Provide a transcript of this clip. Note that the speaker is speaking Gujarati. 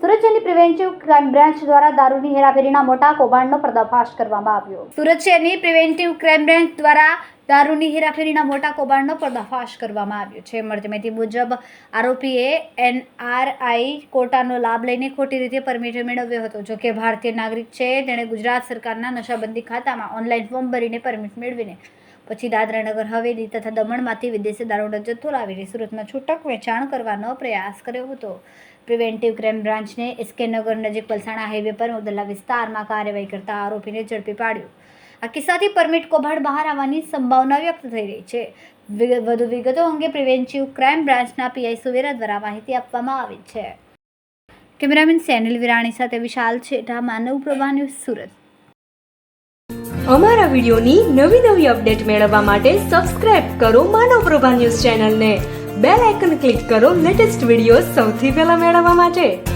સુરત પ્રિવેન્ટિવ ક્રાઇમ બ્રાન્ચ દ્વારા દારૂની હેરાફેરીના મોટા કૌભાંડનો પર્દાફાશ કરવામાં આવ્યો. સુરત શહેરની પ્રિવેન્ટિવ ક્રાઇમ બ્રાન્ચ દ્વારા દારૂની હેરાફેરીના મોટા કૌભાંડનો પર્દાફાશ કરવામાં આવ્યો છે. મળતી માહિતી મુજબ, આરોપીએ એનઆરઆઈ કોટાનો લાભ લઈને ખોટી રીતે પરમિટ મેળવ્યો હતો. જો કે ભારતીય નાગરિક છે, તેણે ગુજરાત સરકારના નશાબંધી ખાતામાં ઓનલાઈન ફોર્મ ભરીને પરમિટ મેળવીને પછી દાદરાનગર હવેલી તથા દમણમાંથી વિદેશી દારૂનો જથ્થો લાવીને સુરતમાં છૂટક વેચાણ કરવાનો પ્રયાસ કર્યો હતો. પ્રિવેન્ટિવ ક્રાઇમ બ્રાન્ચને એસકે નગર નજીક પલસાણા હાઈવે પર ઉદલા વિસ્તારમાં કાર્યવાહી કરતા આરોપીને ઝડપી પાડ્યો. આ કિસ્સાથી પરમિટ કૌભાંડ બહાર આવવાની સંભાવના વ્યક્ત થઈ રહી છે. વધુ વિગતો અંગે પ્રિવેન્ટિવ ક્રાઇમ બ્રાન્ચના પીઆઈ સુવેરા દ્વારા માહિતી આપવામાં આવી છે. કેમેરામેન સેનિલ વિરાણી સાથે વિશાલ છેઠા, માનવ પ્રભા ન્યૂઝ સુરત. અમારા વિડીયોની નવી નવી અપડેટ મેળવવા માટે સબસ્ક્રાઇબ કરો માનવ પ્રભા ન્યૂઝ ચેનલને. બેલ આઇકન ક્લિક કરો લેટેસ્ટ વીડિયો સૌથી પહેલા મેળવવા માટે.